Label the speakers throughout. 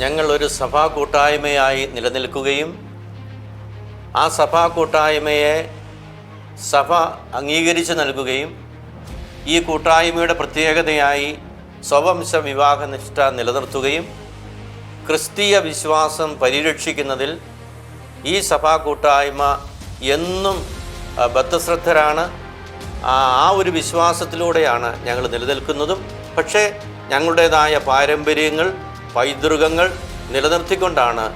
Speaker 1: ഞങ്ങൾ ഒരു സഭാ കൂട്ടായ്മയായി നിലനിൽക്കുകയും ആ സഭാ കൂട്ടായ്മയെ സഭ അംഗീകരിച്ച് നൽകുകയും ഈ കൂട്ടായ്മയുടെ പ്രത്യേകതയായി സ്വവംശ വിവാഹനിഷ്ഠ നിലനിർത്തുകയും ക്രിസ്തീയ വിശ്വാസം പരിരക്ഷിക്കുന്നതിൽ ഈ സഭാ കൂട്ടായ്മ എന്നും ബദ്ധശ്രദ്ധരാണ്. ആ ഒരു വിശ്വാസത്തിലൂടെയാണ് ഞങ്ങൾ നിലനിൽക്കുന്നതും. പക്ഷേ ഞങ്ങളുടേതായ പാരമ്പര്യങ്ങൾ പൈതൃകങ്ങൾ നിലനിർത്തിക്കൊണ്ടാണ്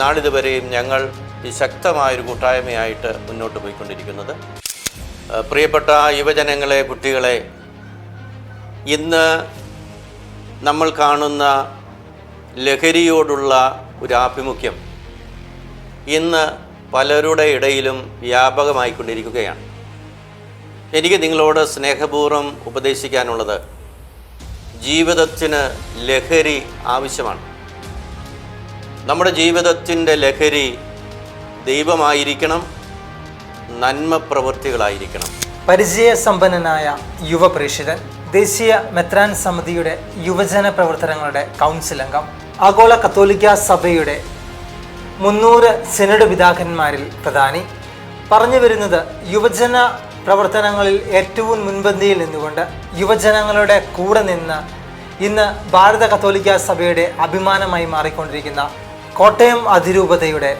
Speaker 1: നാളിതുവരെയും ഞങ്ങൾ ഈ ശക്തമായൊരു കൂട്ടായ്മയായിട്ട് മുന്നോട്ട് പോയിക്കൊണ്ടിരിക്കുന്നത്. പ്രിയപ്പെട്ട യുവജനങ്ങളെ കുട്ടികളെ ഇന്ന് നമ്മൾ കാണുന്ന ലഹരിയോടുള്ള ഒരു ആഭിമുഖ്യം ഇന്ന് പലരുടെ ഇടയിലും വ്യാപകമായിക്കൊണ്ടിരിക്കുകയാണ്. എനിക്ക് നിങ്ങളോട് സ്നേഹപൂർവം ഉപദേശിക്കാനുള്ളത് ജീവിതത്തിന് ലഹരി ആവശ്യമാണ്. നമ്മുടെ ജീവിതത്തിന്റെ ലഹരി ദൈവമായിരിക്കണം നന്മ പ്രവൃത്തികളായിരിക്കണം.
Speaker 2: പരിചയസമ്പന്നനായ യുവപ്രേക്ഷിതൻ ദേശീയ മെത്രാൻ സമിതിയുടെ യുവജന പ്രവർത്തനങ്ങളുടെ കൗൺസിൽ അംഗം ആഗോള കത്തോലിക്ക സഭയുടെ മുന്നൂറ് സെനഡ് പിതാക്കന്മാരിൽ പ്രധാനി. പറഞ്ഞു വരുന്നത് യുവജന പ്രവർത്തനങ്ങളിൽ ഏറ്റവും മുൻപന്തിയിൽ നിന്നുകൊണ്ട് യുവജനങ്ങളുടെ കൂടെ നിന്ന് ഇന്ന് ഭാരത കത്തോലിക്ക സഭയുടെ അഭിമാനമായി മാറിക്കൊണ്ടിരിക്കുന്ന കോട്ടയം അതിരൂപതയുടെ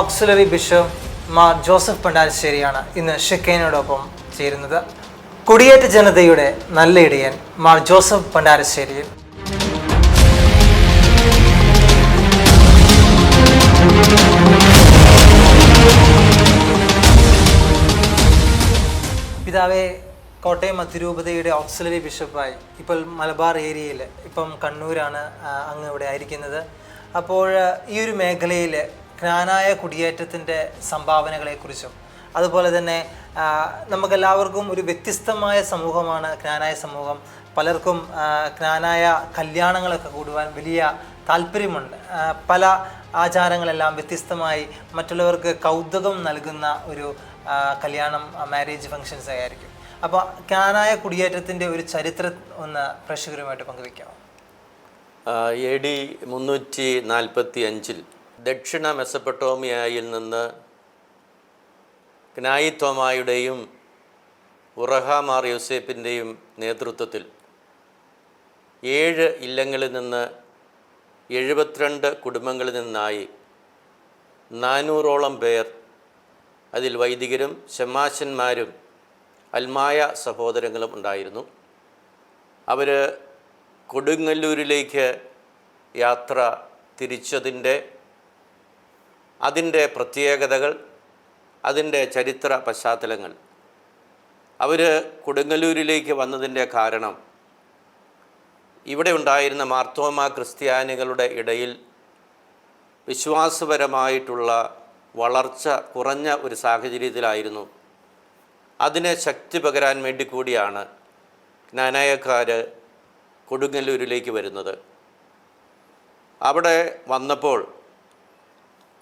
Speaker 2: ഓക്സിലറി ബിഷപ്പ് മാർ ജോസഫ് പണ്ടാരശ്ശേരിയാണ് ഇന്ന് ഷെക്കേനോടൊപ്പം ചേരുന്നത്. കുടിയേറ്റ ജനതയുടെ നല്ല ഇടയൻ മാർ ജോസഫ് പണ്ടാരശ്ശേരിയിൽ. പിതാവെ കോട്ടയം അതിരൂപതയുടെ ഓക്സിലറി ബിഷപ്പായി ഇപ്പോൾ മലബാർ ഏരിയയിൽ ഇപ്പം കണ്ണൂരാണ് അങ്ങ് ഇവിടെ ആയിരിക്കുന്നത്. അപ്പോൾ ഈ ഒരു മേഖലയിൽ ജ്ഞാനായ കുടിയേറ്റത്തിന്റെ സംഭാവനകളെക്കുറിച്ചും അതുപോലെ തന്നെ നമുക്കെല്ലാവർക്കും ഒരു വ്യത്യസ്തമായ സമൂഹമാണ് ജ്ഞാനായ സമൂഹം. പലർക്കും ജ്ഞാനായ കല്യാണങ്ങളൊക്കെ കൂടുവാൻ വലിയ താല്പര്യമുണ്ട്. പല ആചാരങ്ങളെല്ലാം വ്യത്യസ്തമായി മറ്റുള്ളവർക്ക് കൗതുകം നൽകുന്ന ഒരു കല്യാണം മാരേജ് ഫങ്ഷൻസ് ആയിരിക്കും. അപ്പോൾ കാനായ കുടിയേറ്റത്തിന്റെ ഒരു ചരിത്രം ഒന്ന് പ്രേക്ഷകരുമായിട്ട് പങ്കുവയ്ക്കാമോ
Speaker 1: എ ഡി മുന്നൂറ്റി നാൽപ്പത്തി അഞ്ചിൽ ദക്ഷിണ മെസപ്പട്ടോമിയയിൽ നിന്ന് ഗ്നായി തോമായുടെയും ഉറഹാമാർ യൂസേപ്പിന്റെയും നേതൃത്വത്തിൽ ഏഴ് ഇല്ലങ്ങളിൽ നിന്ന് എഴുപത്തിരണ്ട് കുടുംബങ്ങളിൽ നിന്നായി നാനൂറോളം പേർ അതിൽ വൈദികരും ഷമാശന്മാരും അൽമായ സഹോദരങ്ങളും ഉണ്ടായിരുന്നു. അവർ കൊടുങ്ങല്ലൂരിലേക്ക് യാത്ര തിരിച്ചതിന്റെ അതിന്റെ പ്രത്യേകതകൾ അതിന്റെ ചരിത്ര പശ്ചാത്തലങ്ങൾ. അവർ കൊടുങ്ങല്ലൂരിലേക്ക് വന്നതിന്റെ കാരണം ഇവിടെ ഉണ്ടായിരുന്ന മാർത്തോമ ക്രിസ്ത്യാനികളുടെ ഇടയിൽ വിശ്വാസപരമായിട്ടുള്ള വളർച്ച കുറഞ്ഞ ഒരു സാഹചര്യത്തിലായിരുന്നു. അതിനെ ശക്തി പകരാൻ വേണ്ടി കൂടിയാണ് ജ്ഞാനായക്കാർ കൊടുങ്ങല്ലൂരിലേക്ക് വരുന്നത്. അവിടെ വന്നപ്പോൾ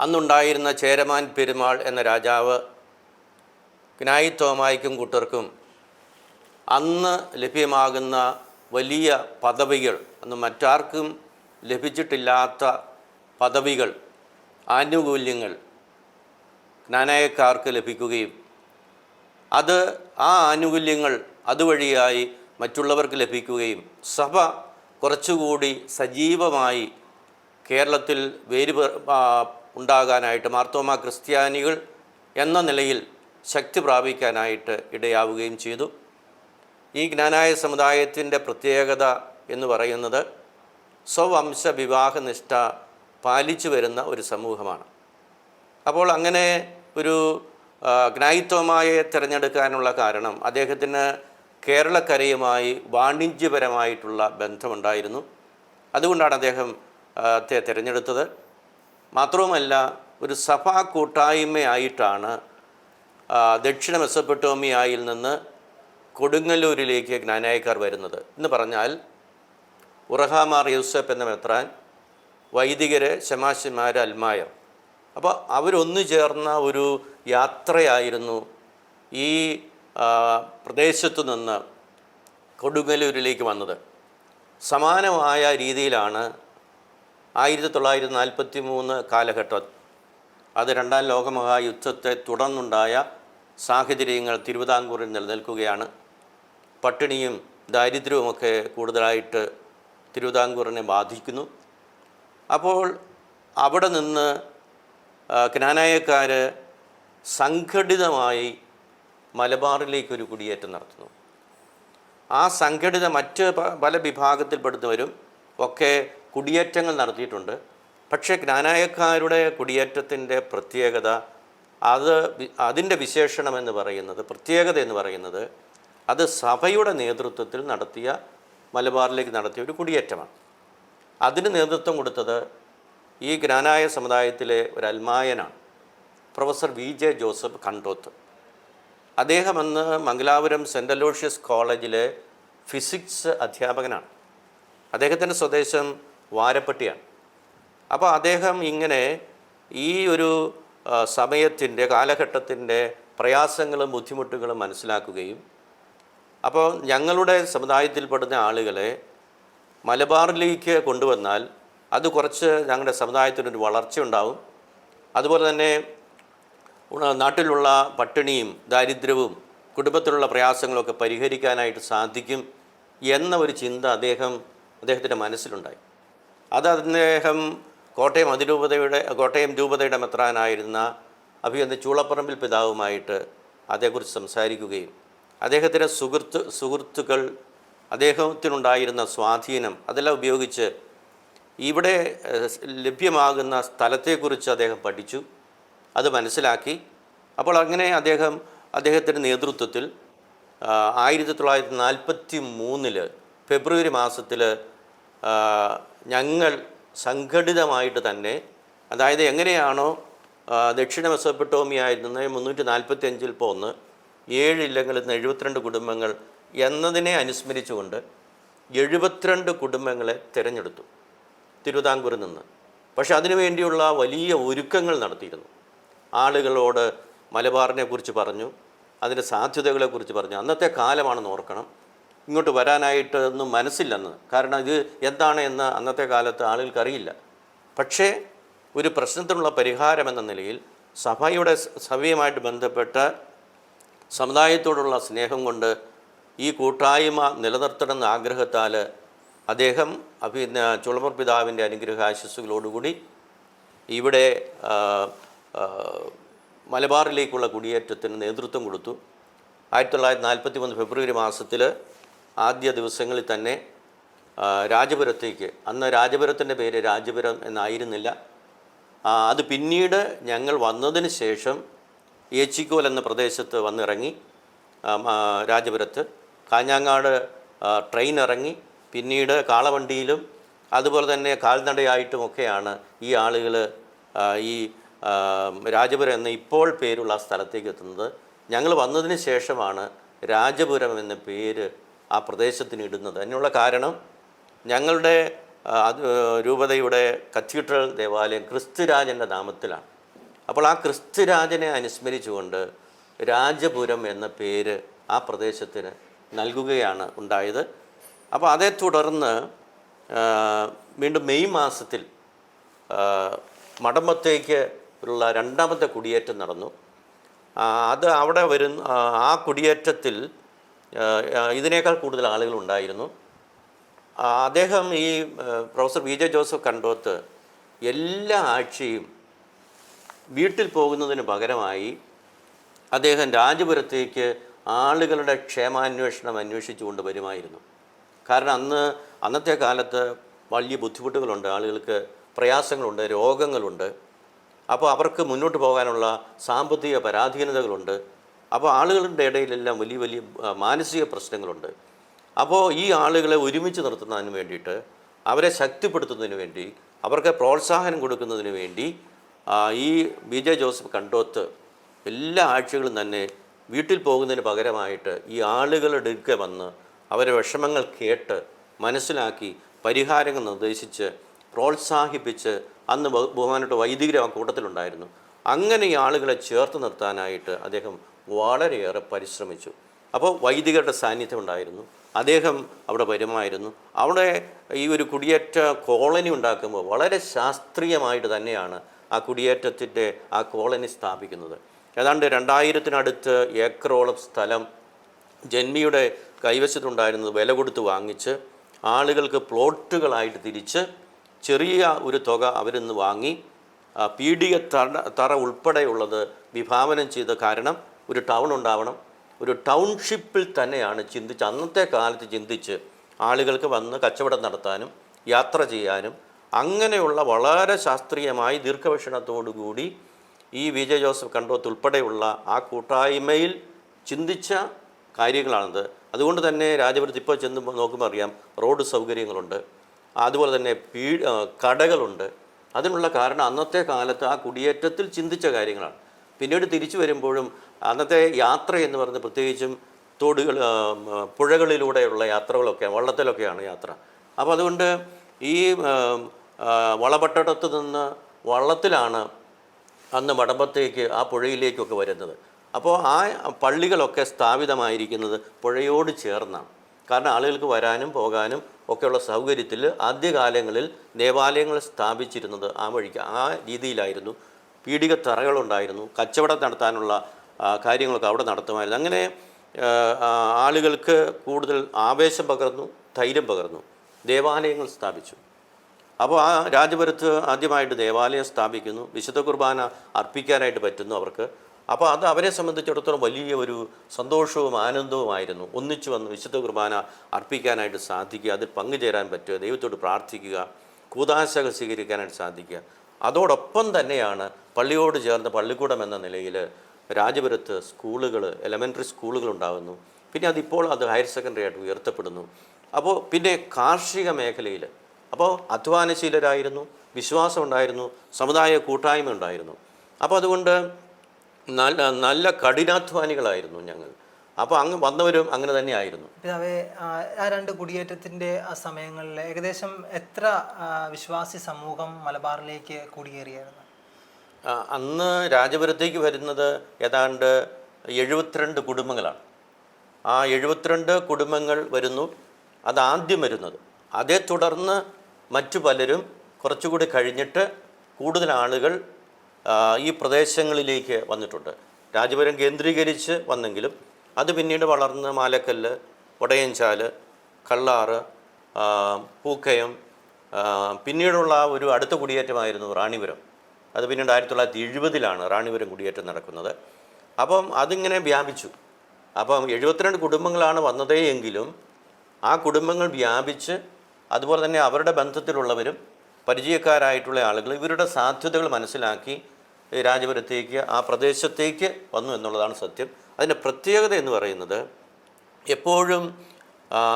Speaker 1: അന്നുണ്ടായിരുന്ന ചേരമാൻ പെരുമാൾ എന്ന രാജാവ് ഗ്നായി കൂട്ടർക്കും അന്ന് ലഭ്യമാകുന്ന വലിയ പദവികൾ അന്ന് മറ്റാർക്കും ലഭിച്ചിട്ടില്ലാത്ത പദവികൾ ആനുകൂല്യങ്ങൾ ജ്ഞാനായക്കാർക്ക് ലഭിക്കുകയും അത് ആ ആനുകൂല്യങ്ങൾ അതുവഴിയായി മറ്റുള്ളവർക്ക് ലഭിക്കുകയും സഭ കുറച്ചുകൂടി സജീവമായി കേരളത്തിൽ വേര് ഉണ്ടാകാനായിട്ട് മാർത്തോമ ക്രിസ്ത്യാനികൾ എന്ന നിലയിൽ ശക്തി പ്രാപിക്കാനായിട്ട് ഇടയാവുകയും ചെയ്തു. ഈ ജ്ഞാനായ സമുദായത്തിന്റെ പ്രത്യേകത എന്ന് പറയുന്നത് സ്വവംശ വിവാഹനിഷ്ഠ പാലിച്ചു വരുന്ന ഒരു സമൂഹമാണ്. അപ്പോൾ അങ്ങനെ ഒരു ആ, ഗ്നായിത്വമായെ തിരഞ്ഞെടുക്കാനുള്ള കാരണം അദ്ദേഹത്തിന് കേരളക്കരയുമായി വാണിജ്യപരമായിട്ടുള്ള ബന്ധമുണ്ടായിരുന്നു. അതുകൊണ്ടാണ് അദ്ദേഹം തിരഞ്ഞെടുത്തത്. മാത്രവുമല്ല ഒരു സഭാ കൂട്ടായ്മയായിട്ടാണ് ദക്ഷിണ മെസ്സപ്പെട്ടോമിയായിൽ നിന്ന് കൊടുങ്ങല്ലൂരിലേക്ക് ജ്ഞാനായക്കാർ വരുന്നത്. എന്ന് പറഞ്ഞാൽ ഉറഹാമാർ യൂസഫ് എന്ന മെത്രാൻ വൈദികരെ ശമാശിമാർ അൽമായർ അപ്പോൾ അവരൊന്നു ചേർന്ന ഒരു യാത്രയായിരുന്നു ഈ പ്രദേശത്തു നിന്ന് കൊടുങ്ങല്ലൂരിലേക്ക് വന്നത്. സമാനമായ രീതിയിലാണ് ആയിരത്തി തൊള്ളായിരത്തി നാൽപ്പത്തി മൂന്ന് കാലഘട്ടം അത് രണ്ടാം ലോകമഹായുദ്ധത്തെ തുടർന്നുണ്ടായ സാഹചര്യങ്ങൾ തിരുവിതാംകൂറിൽ നിലനിൽക്കുകയാണ്. പട്ടിണിയും ദാരിദ്ര്യവുമൊക്കെ കൂടുതലായിട്ട് തിരുവിതാംകൂറിനെ ബാധിക്കുന്നു. അപ്പോൾ അവിടെ നിന്ന് ജ്ഞാനായക്കാർ സംഘടിതമായി മലബാറിലേക്കൊരു കുടിയേറ്റം നടത്തുന്നു. ആ സംഘടിത മറ്റ് പല വിഭാഗത്തിൽപ്പെടുന്നവരും ഒക്കെ കുടിയേറ്റങ്ങൾ നടത്തിയിട്ടുണ്ട്. പക്ഷേ ജ്ഞാനായക്കാരുടെ കുടിയേറ്റത്തിന്റെ പ്രത്യേകത അത് അതിന്റെ വിശേഷണം എന്ന് പറയുന്നത് പ്രത്യേകത എന്ന് പറയുന്നത് അത് സഭയുടെ നേതൃത്വത്തിൽ നടത്തിയ മലബാറിലേക്ക് നടത്തിയ ഒരു കുടിയേറ്റമാണ്. അതിന് നേതൃത്വം കൊടുത്തത് ഈ ജ്ഞാനായ സമുദായത്തിലെ ഒരു അൽമായനാണ് professor V J Joseph Kandoth. അദ്ദേഹം അന്ന് മംഗലാപുരം സെന്റ് അലോഷ്യസ് കോളേജിലെ ഫിസിക്സ് അധ്യാപകനാണ്. അദ്ദേഹത്തിന്റെ സ്വദേശം വാരപ്പട്ടിയാണ്. അപ്പോൾ അദ്ദേഹം ഇങ്ങനെ ഈ ഒരു സമയത്തിന്റെ കാലഘട്ടത്തിന്റെ പ്രയാസങ്ങളും ബുദ്ധിമുട്ടുകളും മനസ്സിലാക്കുകയും അപ്പോൾ ഞങ്ങളുടെ സമുദായത്തിൽപ്പെടുന്ന ആളുകളെ മലബാറിലേക്ക് കൊണ്ടുവന്നാൽ അത് കുറച്ച് ഞങ്ങളുടെ സമുദായത്തിനൊരു വളർച്ച ഉണ്ടാവും. അതുപോലെ തന്നെ നാട്ടിലുള്ള പട്ടിണിയും ദാരിദ്ര്യവും കുടുംബത്തിലുള്ള പ്രയാസങ്ങളൊക്കെ പരിഹരിക്കാനായിട്ട് സാധിക്കും എന്ന ഒരു ചിന്ത അദ്ദേഹം അദ്ദേഹത്തിന്റെ മനസ്സിലുണ്ടായി. അത് അദ്ദേഹം കോട്ടയം അതിരൂപതയുടെ കോട്ടയം രൂപതയുടെ മെത്രാനായിരുന്ന അഭിയന്ത ചൂളപ്പറമ്പിൽ പിതാവുമായിട്ട് അതേക്കുറിച്ച് സംസാരിക്കുകയും അദ്ദേഹത്തിന്റെ സുഹൃത്ത് സുഹൃത്തുക്കൾ അദ്ദേഹത്തിനുണ്ടായിരുന്ന സ്വാധീനം അതെല്ലാം ഉപയോഗിച്ച് ഇവിടെ ലഭ്യമാകുന്ന സ്ഥലത്തെക്കുറിച്ച് അദ്ദേഹം പഠിച്ചു. അത് മനസ്സിലാക്കി. അപ്പോൾ അങ്ങനെ അദ്ദേഹം അദ്ദേഹത്തിന്റെ നേതൃത്വത്തിൽ ആയിരത്തി തൊള്ളായിരത്തി നാൽപ്പത്തി മൂന്നിൽ ഫെബ്രുവരി മാസത്തിൽ ഞങ്ങൾ സംഘടിതമായിട്ട് തന്നെ അതായത് എങ്ങനെയാണോ ദക്ഷിണ മെസോപ്പൊട്ടോമിയയിൽ നിന്ന് മുന്നൂറ്റി നാൽപ്പത്തി അഞ്ചിൽ പോന്ന് ഏഴ് ഇല്ലങ്ങളിൽ നിന്ന് എഴുപത്തിരണ്ട് കുടുംബങ്ങൾ എന്നതിനെ അനുസ്മരിച്ചുകൊണ്ട് എഴുപത്തിരണ്ട് കുടുംബങ്ങളെ തിരഞ്ഞെടുത്തു. തിരുവിതാംകൂറിൽ നിന്ന്. പക്ഷെ അതിനുവേണ്ടിയുള്ള വലിയ ഒരുക്കങ്ങൾ നടത്തിയിരുന്നു. ആളുകളോട് മലബാറിനെ കുറിച്ച് പറഞ്ഞു അതിന്റെ സാധ്യതകളെക്കുറിച്ച് പറഞ്ഞു. അന്നത്തെ കാലമാണെന്ന് ഓർക്കണം. ഇങ്ങോട്ട് വരാനായിട്ട് ഒന്നും മനസ്സില്ലെന്ന്. കാരണം ഇത് എന്താണ് എന്ന് അന്നത്തെ കാലത്ത് ആളുകൾക്കറിയില്ല പക്ഷേ ഒരു പ്രശ്നത്തിനുള്ള പരിഹാരം എന്ന നിലയിൽ സഭയുടെ സഭയുമായിട്ട് ബന്ധപ്പെട്ട സമുദായത്തോടുള്ള സ്നേഹം കൊണ്ട് ഈ കൂട്ടായ്മ നിലനിർത്തണമെന്ന ആഗ്രഹത്താൽ അദ്ദേഹം അഭി ചുളമർ പിതാവിന്റെ അനുഗ്രഹാശസ്സുകളോടുകൂടി ഇവിടെ മലബാറിലേക്കുള്ള കുടിയേറ്റത്തിന് നേതൃത്വം കൊടുത്തു. ആയിരത്തി തൊള്ളായിരത്തി നാൽപ്പത്തി മൂന്ന് ഫെബ്രുവരി മാസത്തിൽ ആദ്യ ദിവസങ്ങളിൽ തന്നെ രാജപുരത്തേക്ക് അന്ന് രാജപുരത്തിന്റെ പേര് രാജപുരം എന്നായിരുന്നില്ല. അത് പിന്നീട് ഞങ്ങൾ വന്നതിന് ശേഷം ഏച്ചിക്കോൽ എന്ന പ്രദേശത്ത് വന്നിറങ്ങി രാജപുരത്ത്. കാഞ്ഞങ്ങാട് ട്രെയിൻ ഇറങ്ങി. പിന്നീട് കാളവണ്ടിയിലും അതുപോലെ തന്നെ കാൽനടയായിട്ടുമൊക്കെയാണ് ഈ ആളുകൾ ഈ രാജപുരം എന്ന ഇപ്പോൾ പേരുള്ള ആ സ്ഥലത്തേക്ക് എത്തുന്നത്. ഞങ്ങൾ വന്നതിന് ശേഷമാണ് രാജപുരം എന്ന പേര് ആ പ്രദേശത്തിന് ഇടുന്നത്. അതിനുള്ള കാരണം ഞങ്ങളുടെ രൂപതയുടെ കത്തീഡ്രൽ ദേവാലയം ക്രിസ്തുരാജന്റെ നാമത്തിലാണ്. അപ്പോൾ ആ ക്രിസ്തുരാജനെ അനുസ്മരിച്ചുകൊണ്ട് രാജപുരം എന്ന പേര് ആ പ്രദേശത്തിന് നൽകുകയാണ് ഉണ്ടായത്. അപ്പോൾ അതേ തുടർന്ന് വീണ്ടും മെയ് മാസത്തിൽ മടമ്പത്തേക്ക് ഉള്ള രണ്ടാമത്തെ കുടിയേറ്റം നടന്നു. അത് അവിടെ വരുന്ന ആ, കുടിയേറ്റത്തിൽ ഇതിനേക്കാൾ കൂടുതൽ ആളുകൾ ഉണ്ടായിരുന്നു. അദ്ദേഹം ഈ professor V J Joseph Kandoth എല്ലാ ആഴ്ചയും വീട്ടിൽ പോകുന്നതിന് പകരമായി അദ്ദേഹം രാജപുരത്തേക്ക് ആളുകളുടെ ക്ഷേമാന്വേഷണം അന്വേഷിച്ചുകൊണ്ട് വരുമായിരുന്നു. കാരണം അന്ന് അന്നത്തെ കാലത്ത് വലിയ ബുദ്ധിമുട്ടുകളുണ്ട് ആളുകൾക്ക് പ്രയാസങ്ങളുണ്ട് രോഗങ്ങളുണ്ട്. അപ്പോൾ അവർക്ക് മുന്നോട്ട് പോകാനുള്ള സാമ്പത്തിക പരാധീനതകളുണ്ട്. അപ്പോൾ ആളുകളുടെ ഇടയിലെല്ലാം വലിയ വലിയ മാനസിക പ്രശ്നങ്ങളുണ്ട്. അപ്പോൾ ഈ ആളുകളെ ഒരുമിച്ച് നിർത്തുന്നതിന് വേണ്ടിയിട്ട് അവരെ ശക്തിപ്പെടുത്തുന്നതിന് വേണ്ടി അവർക്ക് പ്രോത്സാഹനം കൊടുക്കുന്നതിന് വേണ്ടി ഈ ബി ജെ ജോസഫ് കണ്ടോത്ത് എല്ലാ ആഴ്ചകളും തന്നെ വീട്ടിൽ പോകുന്നതിന് പകരമായിട്ട് ഈ ആളുകളുടെ അടുക്കെ വന്ന് അവരെ വിഷമങ്ങൾ കേട്ട് മനസ്സിലാക്കി പരിഹാരങ്ങൾ നിർദ്ദേശിച്ച് പ്രോത്സാഹിപ്പിച്ച് അന്ന് ബഹു- ബഹുമാനപ്പെട്ട വൈദികരും ആ കൂട്ടത്തിലുണ്ടായിരുന്നു. അങ്ങനെ ഈ ആളുകളെ ചേർത്ത് നിർത്താനായിട്ട് അദ്ദേഹം വളരെയേറെ പരിശ്രമിച്ചു. അപ്പോൾ വൈദികരുടെ സാന്നിധ്യം ഉണ്ടായിരുന്നു. അദ്ദേഹം അവിടെ വരുമായിരുന്നു. അവിടെ ഈ ഒരു കുടിയേറ്റ കോളനി ഉണ്ടാക്കുമ്പോൾ വളരെ ശാസ്ത്രീയമായിട്ട് തന്നെയാണ് ആ കുടിയേറ്റത്തിന്റെ ആ കോളനി സ്ഥാപിക്കുന്നത്. ഏതാണ്ട് രണ്ടായിരത്തിനടുത്ത് ഏക്കറോളം സ്ഥലം ജന്മിയുടെ കൈവശത്തുണ്ടായിരുന്നത് വില കൊടുത്ത് വാങ്ങിച്ച് ആളുകൾക്ക് പ്ലോട്ടുകളായിട്ട് തിരിച്ച് ചെറിയ ഒരു തുക അവരിൽ നിന്ന് വാങ്ങി പി ഡി എ തറ തറ ഉൾപ്പെടെയുള്ളത് വിഭാവനം ചെയ്ത കാരണം ഒരു ടൗൺ ഉണ്ടാവണം. ഒരു ടൗൺഷിപ്പിൽ തന്നെയാണ് ചിന്തിച്ച് അന്നത്തെ കാലത്ത് ചിന്തിച്ച് ആളുകൾക്ക് വന്ന് കച്ചവടം നടത്താനും യാത്ര ചെയ്യാനും അങ്ങനെയുള്ള വളരെ ശാസ്ത്രീയമായി ദീർഘവീക്ഷണത്തോടുകൂടി ഈ വി. ജെ. ജോസഫ് കണ്ടോത്ത് ഉൾപ്പെടെയുള്ള ആ കൂട്ടായ്മയിൽ ചിന്തിച്ച കാര്യങ്ങളാണിത്. അതുകൊണ്ട് തന്നെ രാജപുരത്ത് ഇപ്പോൾ ചെന്ന് നോക്കുമ്പോൾ അറിയാം റോഡ് സൗകര്യങ്ങളുണ്ട് അതുപോലെ തന്നെ പീ കടകളുണ്ട്. അതിനുള്ള കാരണം അന്നത്തെ കാലത്ത് ആ കുടിയേറ്റത്തിൽ ചിന്തിച്ച കാര്യങ്ങളാണ്. പിന്നീട് തിരിച്ചു വരുമ്പോഴും അന്നത്തെ യാത്ര എന്ന് പറയുന്നത് പ്രത്യേകിച്ചും തോടുകൾ പുഴകളിലൂടെയുള്ള യാത്രകളൊക്കെ വള്ളത്തിലൊക്കെയാണ് യാത്ര. അപ്പോൾ അതുകൊണ്ട് ഈ ആ, നിന്ന് വള്ളത്തിലാണ് അന്ന് മടമ്പത്തേക്ക് ആ പുഴയിലേക്കൊക്കെ വരുന്നത്. അപ്പോൾ ആ പള്ളികളൊക്കെ സ്ഥാപിതമായിരിക്കുന്നത് പുഴയോട് ചേർന്നാണ്. കാരണം ആളുകൾക്ക് വരാനും പോകാനും ഒക്കെയുള്ള സൗകര്യത്തിൽ ആദ്യകാലങ്ങളിൽ ദേവാലയങ്ങൾ സ്ഥാപിച്ചിരുന്നത് ആ വഴിക്ക് ആ രീതിയിലായിരുന്നു. പീഡിക തറകളുണ്ടായിരുന്നു കച്ചവടം നടത്താനുള്ള കാര്യങ്ങളൊക്കെ അവിടെ നടത്തുമായിരുന്നു. അങ്ങനെ ആളുകൾക്ക് കൂടുതൽ ആവേശം പകർന്നു ധൈര്യം പകർന്നു ദേവാലയങ്ങൾ സ്ഥാപിച്ചു. അപ്പോൾ ആ രാജപുരത്ത് ആദ്യമായിട്ട് ദേവാലയം സ്ഥാപിക്കുന്നു. വിശുദ്ധ കുർബാന അർപ്പിക്കാനായിട്ട് പറ്റുന്നു അവർക്ക്. അപ്പോൾ അത് അവരെ സംബന്ധിച്ചിടത്തോളം വലിയ ഒരു സന്തോഷവും ആനന്ദവുമായിരുന്നു ഒന്നിച്ചു വന്ന് വിശുദ്ധ കുർബാന അർപ്പിക്കാനായിട്ട് സാധിക്കുക അതിൽ പങ്കുചേരാൻ പറ്റുക ദൈവത്തോട് പ്രാർത്ഥിക്കുക കൂതാശകൾ സ്വീകരിക്കാനായിട്ട് സാധിക്കുക. അതോടൊപ്പം തന്നെയാണ് പള്ളിയോട് ചേർന്ന പള്ളിക്കൂടം എന്ന നിലയിൽ രാജപുരത്ത് സ്കൂളുകൾ എലമെന്ററി സ്കൂളുകൾ ഉണ്ടാകുന്നു പിന്നെ അതിപ്പോൾ അത് ഹയർ സെക്കൻഡറി ആയിട്ട് ഉയർത്തപ്പെടുന്നു. അപ്പോൾ പിന്നെ കാർഷിക മേഖലയിൽ അപ്പോൾ അധ്വാനശീലരായിരുന്നു വിശ്വാസമുണ്ടായിരുന്നു സമുദായ കൂട്ടായ്മ ഉണ്ടായിരുന്നു. അപ്പോൾ അതുകൊണ്ട് നല്ല നല്ല കഠിനാധ്വാനികളായിരുന്നു ഞങ്ങൾ. അപ്പോൾ അങ്ങ് വന്നവരും അങ്ങനെ തന്നെ ആയിരുന്നു.
Speaker 2: പിതാവേ ആ, രണ്ട് കുടിയേറ്റത്തിന്റെ ആ സമയങ്ങളിൽ ഏകദേശം എത്ര വിശ്വാസി സമൂഹം മലബാറിലേക്ക് കുടിയേറിയായിരുന്നു?
Speaker 1: അന്ന് രാജപുരത്തേക്ക് വരുന്നത് ഏതാണ്ട് എഴുപത്തിരണ്ട് കുടുംബങ്ങളാണ്. ആ എഴുപത്തിരണ്ട് കുടുംബങ്ങൾ വരുന്നു. അത് ആദ്യം വരുന്നത്. അതേ തുടർന്ന് മറ്റു പലരും കുറച്ചുകൂടി കഴിഞ്ഞിട്ട് കൂടുതൽ ആളുകൾ ഈ പ്രദേശങ്ങളിലേക്ക് വന്നിട്ടുണ്ട്. രാജപുരം കേന്ദ്രീകരിച്ച് വന്നെങ്കിലും അത് പിന്നീട് വളർന്ന് മാലക്കല്ല് വടയഞ്ചാൽ കള്ളാറ് പൂക്കയം പിന്നീടുള്ള ഒരു അടുത്ത കുടിയേറ്റമായിരുന്നു റാണിപുരം. അത് പിന്നീട് ആയിരത്തി തൊള്ളായിരത്തി എഴുപതിലാണ് റാണിപുരം കുടിയേറ്റം നടക്കുന്നത്. അപ്പം അതിങ്ങനെ വ്യാപിച്ചു. അപ്പം എഴുപത്തിരണ്ട് കുടുംബങ്ങളാണ് വന്നതേ എങ്കിലും ആ കുടുംബങ്ങൾ വ്യാപിച്ച് അതുപോലെ തന്നെ അവരുടെ ബന്ധത്തിലുള്ളവരും പരിചയക്കാരായിട്ടുള്ള ആളുകൾ ഇവരുടെ സാധ്യതകൾ മനസ്സിലാക്കി രാജപുരത്തേക്ക് ആ പ്രദേശത്തേക്ക് വന്നു എന്നുള്ളതാണ് സത്യം. അതിന്റെ പ്രത്യേകത എന്ന് പറയുന്നത് എപ്പോഴും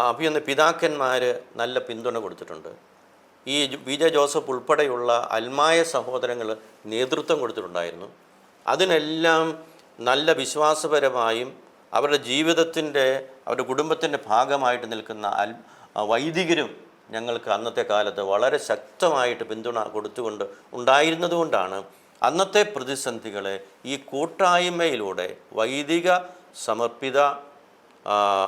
Speaker 1: അഭിയുന്ന പിതാക്കന്മാർ നല്ല പിന്തുണ കൊടുത്തിട്ടുണ്ട്. ഈ വി ജെ ജോസഫ് ഉൾപ്പെടെയുള്ള അൽമായ സഹോദരങ്ങൾ നേതൃത്വം കൊടുത്തിട്ടുണ്ടായിരുന്നു. അതിനെല്ലാം നല്ല വിശ്വാസപരമായും അവരുടെ ജീവിതത്തിന്റെ അവരുടെ കുടുംബത്തിന്റെ ഭാഗമായിട്ട് നിൽക്കുന്ന അൽ വൈദികരും ഞങ്ങൾക്ക് അന്നത്തെ കാലത്ത് വളരെ ശക്തമായിട്ട് പിന്തുണ കൊടുത്തുകൊണ്ട് ഉണ്ടായിരുന്നതുകൊണ്ടാണ് അന്നത്തെ പ്രതിസന്ധികളെ ഈ കൂട്ടായ്മയിലൂടെ വൈദിക സമർപ്പിത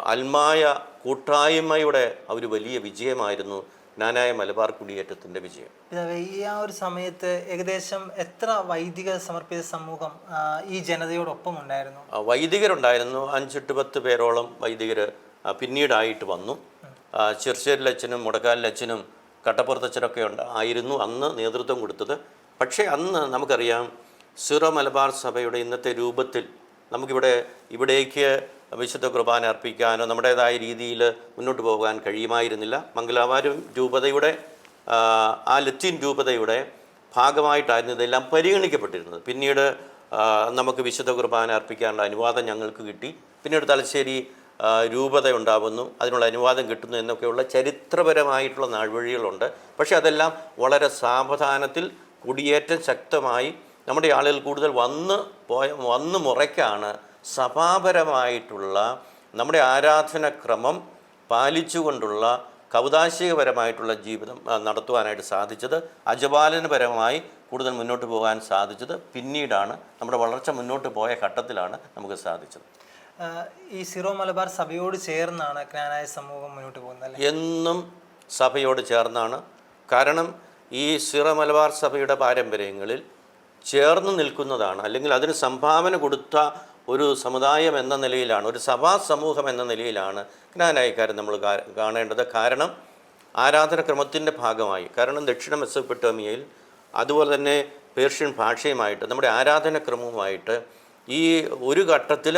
Speaker 1: അൽമായ കൂട്ടായ്മയുടെ ഒരു വലിയ വിജയമായിരുന്നു നാനായ മലബാർ കുടിയേറ്റത്തിന്റെ വിജയം.
Speaker 2: ഈ ആ ഒരു സമയത്ത് ഏകദേശം എത്ര വൈദിക സമർപ്പിത സമൂഹം ഈ ജനതയോടൊപ്പം ഉണ്ടായിരുന്നു?
Speaker 1: വൈദികരുണ്ടായിരുന്നു. അഞ്ചെട്ട് പത്ത് പേരോളം വൈദികർ പിന്നീടായിട്ട് വന്നു. ചെറുശ്ശേരിലച്ഛനും മുടക്കാലിലച്ഛനും കട്ടപ്പുറത്തച്ഛനൊക്കെ ഉണ്ട് ആയിരുന്നു അന്ന് നേതൃത്വം കൊടുത്തത്. പക്ഷേ അന്ന് നമുക്കറിയാം സിറോ മലബാർ സഭയുടെ ഇന്നത്തെ രൂപത്തിൽ നമുക്കിവിടെ ഇവിടേക്ക് വിശുദ്ധ കുർബാന അർപ്പിക്കാനോ നമ്മുടേതായ രീതിയിൽ മുന്നോട്ട് പോകാൻ കഴിയുമായിരുന്നില്ല. മംഗലാവാരം രൂപതയുടെ ആ, ലത്തീൻ രൂപതയുടെ ഭാഗമായിട്ടായിരുന്നു ഇതെല്ലാം പരിഗണിക്കപ്പെട്ടിരുന്നത്. പിന്നീട് നമുക്ക് വിശുദ്ധ കുർബാന അർപ്പിക്കാനുള്ള അനുവാദം ഞങ്ങൾക്ക് കിട്ടി. പിന്നീട് തലശ്ശേരി രൂപത ഉണ്ടാവുന്നു. അതിനുള്ള അനുവാദം കിട്ടുന്നു എന്നൊക്കെയുള്ള ചരിത്രപരമായിട്ടുള്ള നാഴ്വഴികളുണ്ട് പക്ഷേ അതെല്ലാം വളരെ സാവധാനത്തിൽ കുടിയേറ്റം ശക്തമായി നമ്മുടെ ആളുകൾ കൂടുതൽ വന്ന് പോയ വന്ന് മുറയ്ക്കാണ് സഭാപരമായിട്ടുള്ള നമ്മുടെ ആരാധനക്രമം പാലിച്ചുകൊണ്ടുള്ള കൗതാശികപരമായിട്ടുള്ള ജീവിതം നടത്തുവാനായിട്ട് സാധിച്ചത് അജപാലനപരമായി കൂടുതൽ മുന്നോട്ട് പോകാൻ സാധിച്ചത് പിന്നീടാണ് നമ്മുടെ വളർച്ച മുന്നോട്ട് പോയ ഘട്ടത്തിലാണ് നമുക്ക് സാധിച്ചത്.
Speaker 2: ഈ സിറോ മലബാർ സഭയോട് ചേർന്നാണ് ക്നാനായ സമൂഹം മുന്നോട്ട് പോകുന്നത്
Speaker 1: എന്നും സഭയോട് ചേർന്നാണ്. കാരണം ഈ സിറ മലബാർ സഭയുടെ പാരമ്പര്യങ്ങളിൽ ചേർന്ന് നിൽക്കുന്നതാണ് അല്ലെങ്കിൽ അതിന് സംഭാവന കൊടുത്ത ഒരു സമുദായം എന്ന നിലയിലാണ് ഒരു സഭാ സമൂഹം എന്ന നിലയിലാണ് ജ്ഞാനായക്കാരൻ നമ്മൾ കാണേണ്ടത്. കാരണം ആരാധനക്രമത്തിന്റെ ഭാഗമായി കാരണം ദക്ഷിണ മെസ്സപ്പെട്ടോമിയയിൽ അതുപോലെ തന്നെ പേർഷ്യൻ ഭാഷയുമായിട്ട് നമ്മുടെ ആരാധനക്രമവുമായിട്ട് ഈ ഒരു ഘട്ടത്തിൽ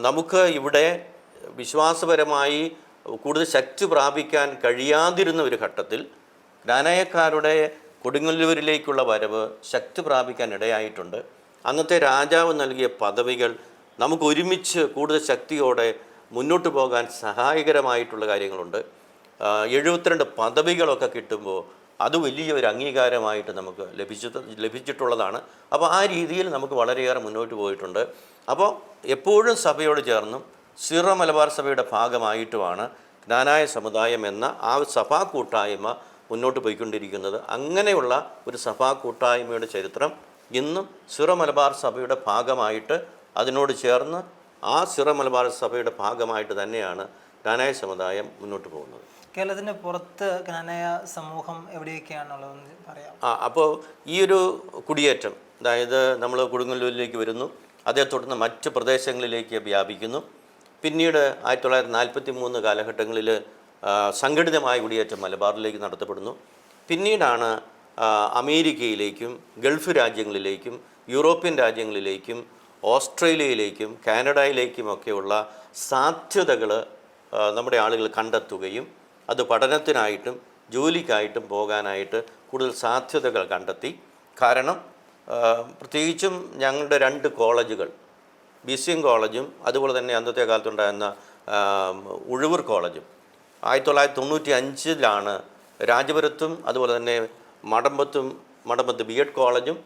Speaker 1: നമുക്ക് ഇവിടെ വിശ്വാസപരമായി കൂടുതൽ ശക്തി പ്രാപിക്കാൻ കഴിയാതിരുന്ന ഒരു ഘട്ടത്തിൽ ജ്ഞാനായക്കാരുടെ കൊടുങ്ങല്ലൂരിലേക്കുള്ള വരവ് ശക്തി പ്രാപിക്കാൻ ഇടയായിട്ടുണ്ട്. അന്നത്തെ രാജാവ് നൽകിയ പദവികൾ നമുക്ക് ഒരുമിച്ച് കൂടുതൽ ശക്തിയോടെ മുന്നോട്ട് പോകാൻ സഹായകരമായിട്ടുള്ള കാര്യങ്ങളുണ്ട്. എഴുപത്തിരണ്ട് പദവികളൊക്കെ കിട്ടുമ്പോൾ അത് വലിയ ഒരു അംഗീകാരമായിട്ട് നമുക്ക് ലഭിച്ചു ലഭിച്ചിട്ടുള്ളതാണ്. അപ്പോൾ ആ രീതിയിൽ നമുക്ക് വളരെയേറെ മുന്നോട്ട് പോയിട്ടുണ്ട്. അപ്പോൾ എപ്പോഴും സഭയോട് ചേർന്നും സിറ മലബാർ സഭയുടെ ഭാഗമായിട്ടുമാണ് ജ്ഞാനായ സമുദായം എന്ന ആ സഭാ കൂട്ടായ്മ മുന്നോട്ട് പോയിക്കൊണ്ടിരിക്കുന്നത്. അങ്ങനെയുള്ള ഒരു സഭാ കൂട്ടായ്മയുടെ ചരിത്രം ഇന്നും സിറ മലബാർ സഭയുടെ ഭാഗമായിട്ട് അതിനോട് ചേർന്ന് ആ സിറ മലബാർ സഭയുടെ ഭാഗമായിട്ട് തന്നെയാണ് കാനായ സമുദായം മുന്നോട്ട് പോകുന്നത്.
Speaker 2: കേരളത്തിന് പുറത്ത് കാനായ സമൂഹം എവിടെയൊക്കെയാണുള്ളതെന്ന് പറയാം
Speaker 1: ആ അപ്പോൾ ഈ ഒരു കുടിയേറ്റം അതായത് നമ്മൾ കൊടുങ്ങല്ലൂരിലേക്ക് വരുന്നു അതേ തുടർന്ന് മറ്റ് പ്രദേശങ്ങളിലേക്ക് വ്യാപിക്കുന്നു. പിന്നീട് ആയിരത്തി തൊള്ളായിരത്തി നാൽപ്പത്തി മൂന്ന് കാലഘട്ടങ്ങളിൽ സംഘടിതമായ കുടിയേറ്റം മലബാറിലേക്ക് നടത്തപ്പെടുന്നു. പിന്നീടാണ് അമേരിക്കയിലേക്കും ഗൾഫ് രാജ്യങ്ങളിലേക്കും യൂറോപ്യൻ രാജ്യങ്ങളിലേക്കും ഓസ്ട്രേലിയയിലേക്കും കാനഡയിലേക്കുമൊക്കെയുള്ള സാധ്യതകൾ നമ്മുടെ ആളുകൾ കണ്ടെത്തുകയും അത് പഠനത്തിനായിട്ടും ജോലിക്കായിട്ടും പോകാനായിട്ട് കൂടുതൽ സാധ്യതകൾ കണ്ടെത്തി. കാരണം പ്രത്യേകിച്ചും ഞങ്ങളുടെ രണ്ട് കോളേജുകൾ ബി സി എം കോളേജും അതുപോലെ തന്നെ അന്നത്തെ കാലത്തുണ്ടായിരുന്ന ഉഴവൂർ കോളേജും ആയിരത്തി തൊള്ളായിരത്തി തൊണ്ണൂറ്റി അഞ്ചിലാണ് രാജപുരത്തും അതുപോലെ തന്നെ മടമ്പത്തും മടമ്പത്ത് ബി എഡ് കോളേജും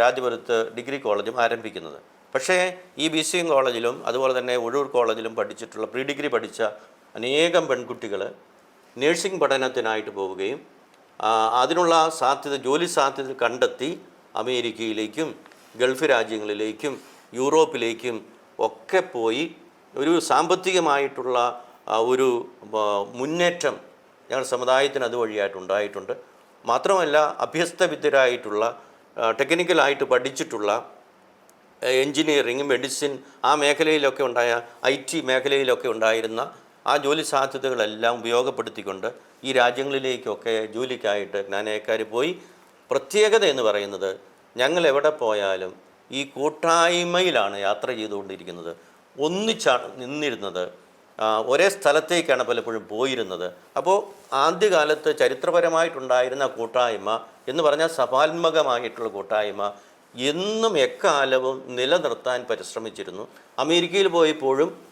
Speaker 1: രാജപുരത്ത് ഡിഗ്രി കോളേജും ആരംഭിക്കുന്നത്. പക്ഷേ ഈ ബി സി എം കോളേജിലും അതുപോലെ തന്നെ ഉഴൂർ കോളേജിലും പഠിച്ചിട്ടുള്ള പ്രീ ഡിഗ്രി പഠിച്ച അനേകം പെൺകുട്ടികൾ നേഴ്സിംഗ് പഠനത്തിനായിട്ട് പോവുകയും അതിനുള്ള സാധ്യത ജോലി സാധ്യത കണ്ടെത്തി അമേരിക്കയിലേക്കും ഗൾഫ് രാജ്യങ്ങളിലേക്കും യൂറോപ്പിലേക്കും ഒക്കെ പോയി ഒരു സാമ്പത്തികമായിട്ടുള്ള ഒരു മുന്നേറ്റം ഞങ്ങളുടെ സമുദായത്തിന് അതുവഴിയായിട്ട് ഉണ്ടായിട്ടുണ്ട്. മാത്രമല്ല അഭ്യസ്തവിദ്യരായിട്ടുള്ള വിദ്യരായിട്ടുള്ള ടെക്നിക്കലായിട്ട് പഠിച്ചിട്ടുള്ള എൻജിനീയറിങ് മെഡിസിൻ ആ മേഖലയിലൊക്കെ ഉണ്ടായ ഐ ടി മേഖലയിലൊക്കെ ഉണ്ടായിരുന്ന ആ ജോലി സാധ്യതകളെല്ലാം ഉപയോഗപ്പെടുത്തിക്കൊണ്ട് ഈ രാജ്യങ്ങളിലേക്കൊക്കെ ജോലിക്കായിട്ട് ജ്ഞാനേക്കാർ പോയി. പ്രത്യേകത എന്ന് പറയുന്നത് ഞങ്ങൾ എവിടെ പോയാലും ഈ കൂട്ടായ്മയിലാണ് യാത്ര ചെയ്തുകൊണ്ടിരിക്കുന്നത്. ഒന്നിച്ചാണ് നിന്നിരുന്നത്. ഒരേ സ്ഥലത്തേക്കാണ് പലപ്പോഴും പോയിരുന്നത്. അപ്പോൾ ആദ്യകാലത്ത് ചരിത്രപരമായിട്ടുണ്ടായിരുന്ന കൂട്ടായ്മ എന്ന് പറഞ്ഞാൽ സഭാത്മകമായിട്ടുള്ള കൂട്ടായ്മ എന്നും എക്കാലവും നിലനിർത്താൻ പരിശ്രമിച്ചിരുന്നു. അമേരിക്കയിൽ പോയപ്പോഴും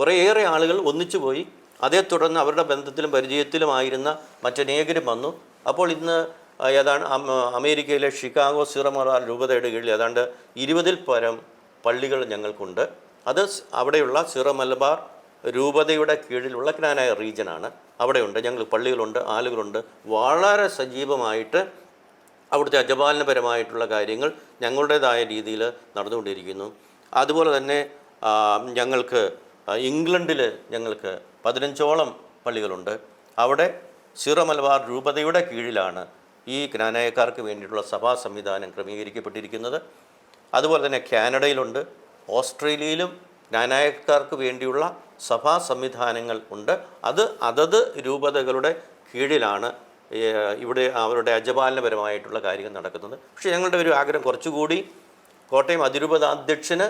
Speaker 1: കുറേയേറെ ആളുകൾ ഒന്നിച്ചു പോയി. അതേ തുടർന്ന് അവരുടെ ബന്ധത്തിലും പരിചയത്തിലുമായിരുന്ന മറ്റനേകരും വന്നു. അപ്പോൾ ഇന്ന് ഏതാണ് അമ- അമേരിക്കയിലെ ഷിക്കാഗോ സിറമറാൽ രൂപതയുടെ കീഴിൽ ഏതാണ്ട് ഇരുപതിൽ പരം പള്ളികൾ ഞങ്ങൾക്കുണ്ട്. അത് അവിടെയുള്ള സിറ മലബാർ രൂപതയുടെ കീഴിലുള്ള ജ്ഞാനായ റീജ്യനാണ് അവിടെയുണ്ട് ഞങ്ങൾ പള്ളികളുണ്ട് ആളുകളുണ്ട് വളരെ സജീവമായിട്ട് അവിടുത്തെ അജപാലനപരമായിട്ടുള്ള കാര്യങ്ങൾ ഞങ്ങളുടേതായ രീതിയിൽ നടന്നുകൊണ്ടിരിക്കുന്നു. അതുപോലെ തന്നെ ഞങ്ങൾക്ക് ഇംഗ്ലണ്ടിൽ ഞങ്ങൾക്ക് പതിനഞ്ചോളം പള്ളികളുണ്ട്. അവിടെ സിറോ മലബാർ രൂപതയുടെ കീഴിലാണ് ഈ ജ്ഞാനായക്കാർക്ക് വേണ്ടിയിട്ടുള്ള സഭാ സംവിധാനം ക്രമീകരിക്കപ്പെട്ടിരിക്കുന്നത്. അതുപോലെ തന്നെ കാനഡയിലുണ്ട് ഓസ്ട്രേലിയയിലും ജ്ഞാനായക്കാർക്ക് വേണ്ടിയുള്ള സഭാ സംവിധാനങ്ങൾ ഉണ്ട്. അത് അതത് രൂപതകളുടെ കീഴിലാണ് ഇവിടെ അവരുടെ അജപാലനപരമായിട്ടുള്ള കാര്യങ്ങൾ നടക്കുന്നത്. പക്ഷേ ഞങ്ങളുടെ ഒരു ആഗ്രഹം കുറച്ചുകൂടി കോട്ടയം അതിരൂപത അധ്യക്ഷന്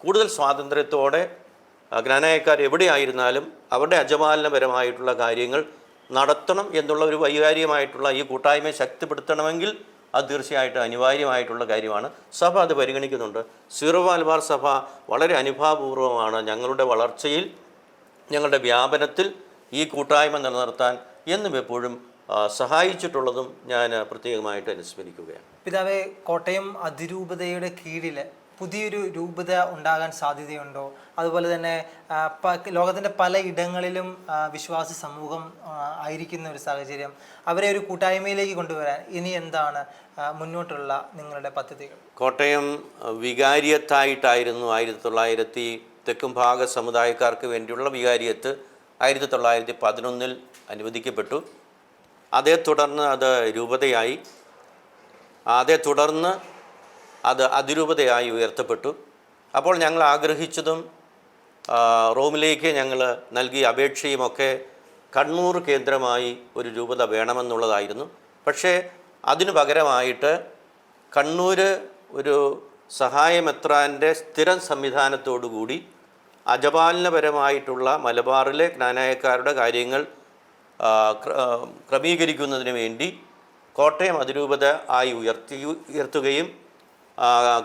Speaker 1: കൂടുതൽ സ്വാതന്ത്ര്യത്തോടെ ജ്ഞാനായക്കാർ എവിടെയായിരുന്നാലും അവരുടെ അജപാലനപരമായിട്ടുള്ള കാര്യങ്ങൾ നടത്തണം എന്നുള്ള ഒരു വൈകാരികമായിട്ടുള്ള ഈ കൂട്ടായ്മയെ ശക്തിപ്പെടുത്തണമെങ്കിൽ അത് തീർച്ചയായിട്ടും അനിവാര്യമായിട്ടുള്ള കാര്യമാണ്. സഭ അത് പരിഗണിക്കുന്നുണ്ട്. സീറോ മലബാർ സഭ വളരെ അനുഭാവപൂർവമാണ് ഞങ്ങളുടെ വളർച്ചയിൽ ഞങ്ങളുടെ വ്യാപനത്തിൽ ഈ കൂട്ടായ്മ നിലനിർത്താൻ എന്നും എപ്പോഴും സഹായിച്ചിട്ടുള്ളതും ഞാൻ പ്രത്യേകമായിട്ട് അനുസ്മരിക്കുകയാണ്.
Speaker 2: പിതാവെ കോട്ടയം അതിരൂപതയുടെ കീഴിൽ പുതിയൊരു രൂപത ഉണ്ടാകാൻ സാധ്യതയുണ്ടോ? അതുപോലെ തന്നെ ലോകത്തിന്റെ പല ഇടങ്ങളിലും വിശ്വാസി സമൂഹം ആയിരിക്കുന്ന ഒരു സാഹചര്യം അവരെ ഒരു കൂട്ടായ്മയിലേക്ക് കൊണ്ടുവരാൻ ഇനി എന്താണ് മുന്നോട്ടുള്ള നിങ്ങളുടെ പദ്ധതികൾ?
Speaker 1: കോട്ടയം വികാരിയത്തായിട്ടായിരുന്നു ആയിരത്തി തൊള്ളായിരത്തി തെക്കും ഭാഗ സമുദായക്കാർക്ക് വേണ്ടിയുള്ള വികാരിയത്ത് ആയിരത്തി തൊള്ളായിരത്തി പതിനൊന്നിൽ അനുവദിക്കപ്പെട്ടു. അതേ തുടർന്ന് അത് രൂപതയായി. അതേ തുടർന്ന് അത് അതിരൂപതയായി ഉയർത്തപ്പെട്ടു. അപ്പോൾ ഞങ്ങൾ ആഗ്രഹിച്ചതും റോമിലേക്ക് ഞങ്ങൾ നൽകിയ അപേക്ഷയുമൊക്കെ കണ്ണൂർ കേന്ദ്രമായി ഒരു രൂപത വേണമെന്നുള്ളതായിരുന്നു. പക്ഷേ അതിനു പകരമായിട്ട് കണ്ണൂർ ഒരു സഹായമെത്രാന്റെ സ്ഥിരം സംവിധാനത്തോടുകൂടി അജപാലനപരമായിട്ടുള്ള മലബാറിലെ ജ്ഞാനായക്കാരുടെ കാര്യങ്ങൾ ക്രമീകരിക്കുന്നതിന് വേണ്ടി കോട്ടയം അതിരൂപത ആയി ഉയർത്തി ഉയർത്തുകയും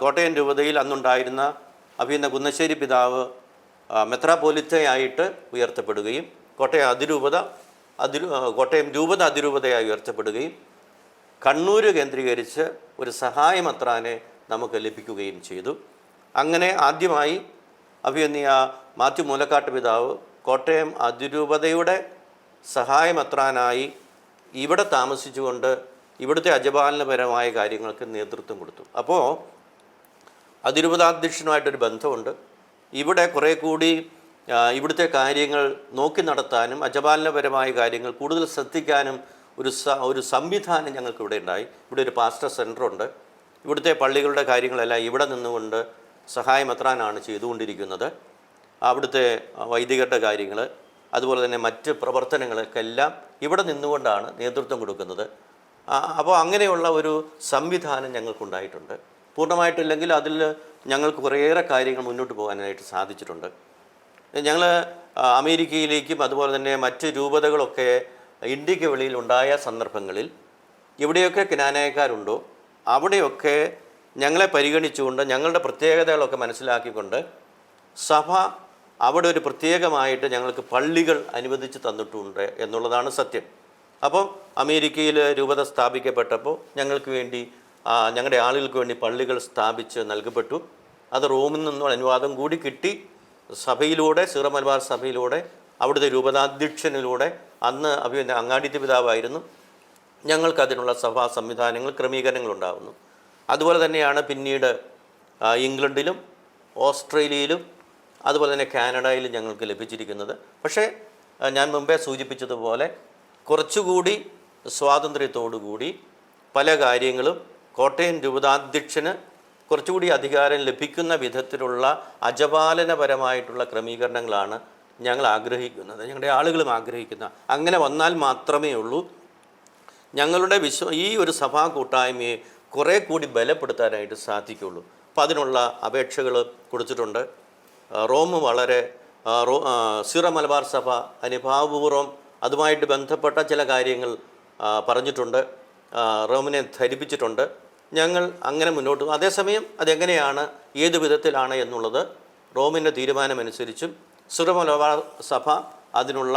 Speaker 1: കോട്ടയം രൂപതയിൽ അന്നുണ്ടായിരുന്ന അഭിന്ന കുന്നശ്ശേരി പിതാവ് മെത്രാപോലിത്തയായിട്ട് ഉയർത്തപ്പെടുകയും കോട്ടയം അതിരൂപത അതിരു കോട്ടയം രൂപത അതിരൂപതയായി ഉയർത്തപ്പെടുകയും കണ്ണൂർ കേന്ദ്രീകരിച്ച് ഒരു സഹായമത്രാനെ നമുക്ക് ലഭിക്കുകയും ചെയ്തു. അങ്ങനെ ആദ്യമായി അഭിയന്നിയ മാത്യു മൂലക്കാട്ട് പിതാവ് കോട്ടയം അതിരൂപതയുടെ സഹായമത്രാനായി ഇവിടെ താമസിച്ചുകൊണ്ട് ഇവിടുത്തെ അജപാലനപരമായ കാര്യങ്ങൾക്ക് നേതൃത്വം കൊടുത്തു. അപ്പോൾ അതിരൂപതാധ്യക്ഷനുമായിട്ടൊരു ബന്ധമുണ്ട്. ഇവിടെ കുറേ കൂടി ഇവിടുത്തെ കാര്യങ്ങൾ നോക്കി നടത്താനും അജപാലനപരമായ കാര്യങ്ങൾ കൂടുതൽ ശ്രദ്ധിക്കാനും ഒരു ഒരു സംവിധാനം ഞങ്ങൾക്ക് ഇവിടെ ഉണ്ടായി. ഇവിടെ ഒരു പാസ്റ്റർ സെന്ററുണ്ട് ഇവിടുത്തെ പള്ളികളുടെ കാര്യങ്ങളെല്ലാം ഇവിടെ നിന്നുകൊണ്ട് സഹായമെത്രാനാണ് ചെയ്തുകൊണ്ടിരിക്കുന്നത്. അവിടുത്തെ വൈദികരുടെ കാര്യങ്ങൾ അതുപോലെ തന്നെ മറ്റ് പ്രവർത്തനങ്ങളൊക്കെ എല്ലാം ഇവിടെ നിന്നുകൊണ്ടാണ് നേതൃത്വം കൊടുക്കുന്നത്. അപ്പോൾ അങ്ങനെയുള്ള ഒരു സംവിധാനം ഞങ്ങൾക്കുണ്ടായിട്ടുണ്ട്. പൂർണമായിട്ടില്ലെങ്കിൽ അതിൽ ഞങ്ങൾക്ക് കുറേയേറെ കാര്യങ്ങൾ മുന്നോട്ട് പോകാനായിട്ട് സാധിച്ചിട്ടുണ്ട്. ഞങ്ങൾ അമേരിക്കയിലേക്കും അതുപോലെ തന്നെ മറ്റ് രൂപതകളൊക്കെ ഇന്ത്യയ്ക്ക് വെളിയിൽ ഉണ്ടായ സന്ദർഭങ്ങളിൽ എവിടെയൊക്കെ ജ്ഞാനായക്കാരുണ്ടോ? അവിടെയൊക്കെ ഞങ്ങളെ പരിഗണിച്ചുകൊണ്ട് ഞങ്ങളുടെ പ്രത്യേകതകളൊക്കെ മനസ്സിലാക്കിക്കൊണ്ട് സഭ അവിടെ ഒരു പ്രത്യേകമായിട്ട് ഞങ്ങൾക്ക് പള്ളികൾ അനുവദിച്ച് തന്നിട്ടുണ്ട് എന്നുള്ളതാണ് സത്യം. അപ്പം അമേരിക്കയിൽ രൂപത സ്ഥാപിക്കപ്പെട്ടപ്പോൾ ഞങ്ങൾക്ക് വേണ്ടി ഞങ്ങളുടെ ആളുകൾക്ക് വേണ്ടി പള്ളികൾ സ്ഥാപിച്ച് നൽകപ്പെട്ടു. അത് റോമിൽ നിന്നുള്ള അനുവാദം കൂടി കിട്ടി. സഭയിലൂടെ സീറോ മലബാർ സഭയിലൂടെ അവിടുത്തെ രൂപതാധ്യക്ഷനിലൂടെ അന്ന് അഭി അങ്ങാടിത്തെ പിതാവായിരുന്നു. ഞങ്ങൾക്ക് അതിനുള്ള സഭാ സംവിധാനങ്ങൾ ക്രമീകരണങ്ങൾ ഉണ്ടാകുന്നു അതുപോലെ തന്നെയാണ് പിന്നീട് ഇംഗ്ലണ്ടിലും ഓസ്ട്രേലിയയിലും അതുപോലെ തന്നെ കാനഡയിലും ഞങ്ങൾക്ക് ലഭിച്ചിരിക്കുന്നത്. പക്ഷേ ഞാൻ മുമ്പേ സൂചിപ്പിച്ചതുപോലെ കുറച്ചുകൂടി സ്വാതന്ത്ര്യത്തോടുകൂടി പല കാര്യങ്ങളും കോട്ടയം രൂപതാധ്യക്ഷന് കുറച്ചുകൂടി അധികാരം ലഭിക്കുന്ന വിധത്തിലുള്ള അജപാലനപരമായിട്ടുള്ള ക്രമീകരണങ്ങളാണ് ഞങ്ങൾ ആഗ്രഹിക്കുന്നത്. ഞങ്ങളുടെ ആളുകളും ആഗ്രഹിക്കുന്ന. അങ്ങനെ വന്നാൽ മാത്രമേ ഉള്ളൂ. ഞങ്ങളുടെ വിശ്വ ഈ ഒരു സഭാ കൂട്ടായ്മയെ കുറേ കൂടി ബലപ്പെടുത്താനായിട്ട് സാധിക്കുള്ളൂ. അപ്പം അതിനുള്ള അപേക്ഷകൾ കൊടുത്തിട്ടുണ്ട്. റോം വളരെ ആ, റോ ആ, മലബാർ സഭ അനുഭാവപൂർവം അതുമായിട്ട് ബന്ധപ്പെട്ട ചില കാര്യങ്ങൾ പറഞ്ഞിട്ടുണ്ട് റോമിനെ ധരിപ്പിച്ചിട്ടുണ്ട്. ഞങ്ങൾ അങ്ങനെ മുന്നോട്ട് പോകും. അതേസമയം അതെങ്ങനെയാണ് ഏത് വിധത്തിലാണ് എന്നുള്ളത് റോമിന്റെ തീരുമാനമനുസരിച്ചും സുരമലബാർ സഭ അതിനുള്ള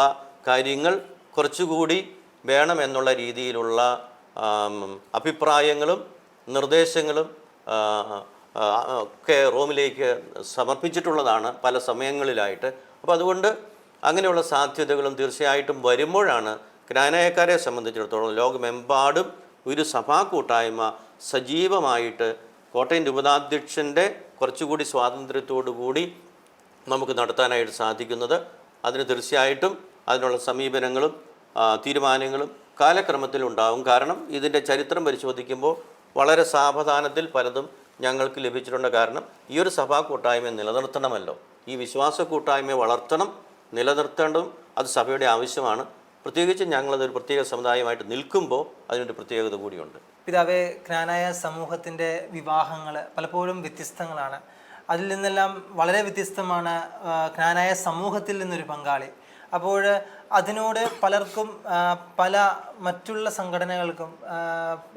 Speaker 1: കാര്യങ്ങൾ കുറച്ചുകൂടി വേണമെന്നുള്ള രീതിയിലുള്ള അഭിപ്രായങ്ങളും നിർദ്ദേശങ്ങളും ഒക്കെ റോമിലേക്ക് സമർപ്പിച്ചിട്ടുള്ളതാണ് പല സമയങ്ങളിലായിട്ട്. അപ്പോൾ അതുകൊണ്ട് അങ്ങനെയുള്ള സാധ്യതകളും തീർച്ചയായിട്ടും വരുമ്പോഴാണ് ഗ്രാനയക്കാരെ സംബന്ധിച്ചിടത്തോളം ലോകമെമ്പാടും ഒരു സഭാ കൂട്ടായ്മ സജീവമായിട്ട് കോട്ടയം രൂപതാധ്യക്ഷന്റെ കുറച്ചുകൂടി സ്വാതന്ത്ര്യത്തോടു കൂടി നമുക്ക് നടത്താനായിട്ട് സാധിക്കുന്നത്. അതിന് തീർച്ചയായിട്ടും അതിനുള്ള സമീപനങ്ങളും തീരുമാനങ്ങളും കാലക്രമത്തിൽ ഉണ്ടാവും കാരണം ഇതിന്റെ ചരിത്രം പരിശോധിക്കുമ്പോൾ വളരെ സാവധാനത്തിൽ പലതും ഞങ്ങൾക്ക് ലഭിച്ചിട്ടുണ്ട്. കാരണം ഈ ഒരു സഭാ കൂട്ടായ്മ നിലനിർത്തണമല്ലോ. ഈ വിശ്വാസ കൂട്ടായ്മയെ വളർത്തണം. നിലനിർത്തേണ്ടതും അത് സഭയുടെ ആവശ്യമാണ്. പ്രത്യേകിച്ച് ഞങ്ങളതൊരു പ്രത്യേക സമുദായമായിട്ട് നിൽക്കുമ്പോൾ അതിനൊരു പ്രത്യേകത കൂടിയുണ്ട്.
Speaker 2: പിതാവെ ജ്ഞാനായ സമൂഹത്തിന്റെ വിവാഹങ്ങൾ പലപ്പോഴും വ്യത്യസ്തങ്ങളാണ്. അതിൽ നിന്നെല്ലാം വളരെ വ്യത്യസ്തമാണ് ജ്ഞാനായ സമൂഹത്തിൽ നിന്നൊരു പങ്കാളി. അപ്പോൾ അതിനോട് പലർക്കും പല മറ്റുള്ള സംഘടനകൾക്കും